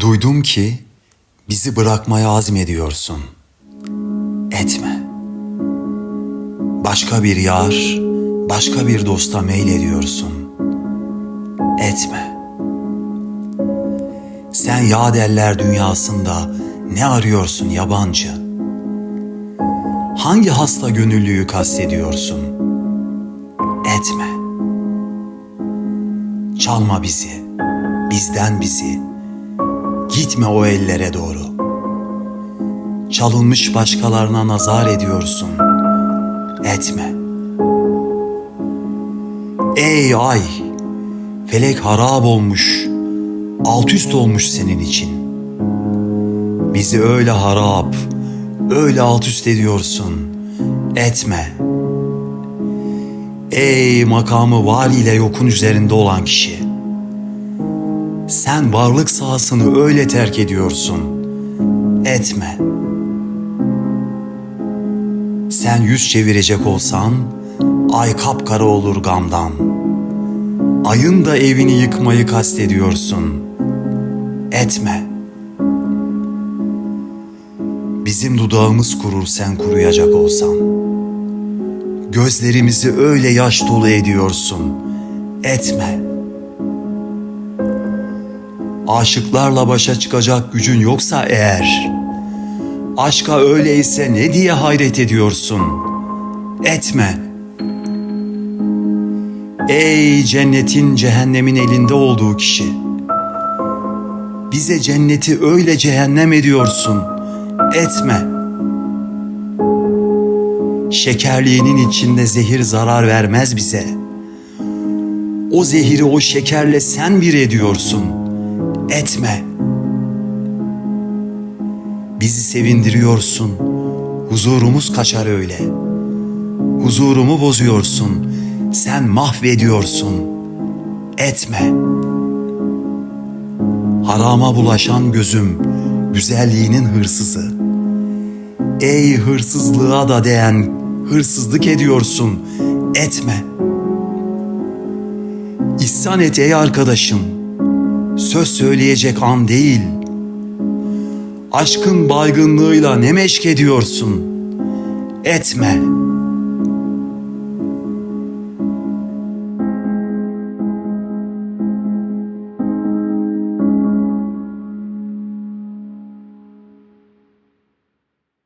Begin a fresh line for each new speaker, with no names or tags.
Duydum ki bizi bırakmaya azmediyorsun. Etme. Başka bir yar, başka bir dosta meylediyorsun. Etme. Sen yadeller dünyasında ne arıyorsun yabancı? Hangi hasta gönüllüyü kastediyorsun? Etme. Çalma bizi, bizden bizi. Gitme o ellere doğru. Çalınmış başkalarına nazar ediyorsun. Etme. Ey ay! Felek harap olmuş, alt üst olmuş senin için. Bizi öyle harap, öyle alt üst ediyorsun. Etme. Ey makamı var ile yokun üzerinde olan kişi. Sen varlık sahasını öyle terk ediyorsun. Etme. Sen yüz çevirecek olsan ay kapkara olur gamdan. Ayın da evini yıkmayı kastediyorsun. Etme. Bizim dudağımız kurur sen kuruyacak olsan. Gözlerimizi öyle yaş dolu ediyorsun. Etme. Aşıklarla başa çıkacak gücün yoksa eğer, aşka öyleyse ne diye hayret ediyorsun? Etme. Ey cennetin cehennemin elinde olduğu kişi. Bize cenneti öyle cehennem ediyorsun. Etme. Şekerliğinin içinde zehir zarar vermez bize. O zehiri o şekerle sen bir ediyorsun. Etme. Bizi sevindiriyorsun. Huzurumuz kaçar öyle. Huzurumu bozuyorsun. Sen mahvediyorsun. Etme. Harama bulaşan gözüm, güzelliğinin hırsızı. Ey hırsızlığa da değen hırsızlık ediyorsun. Etme. İhsan et ey arkadaşım. Söz söyleyecek an değil. Aşkın baygınlığıyla ne meşk ediyorsun? Etme.''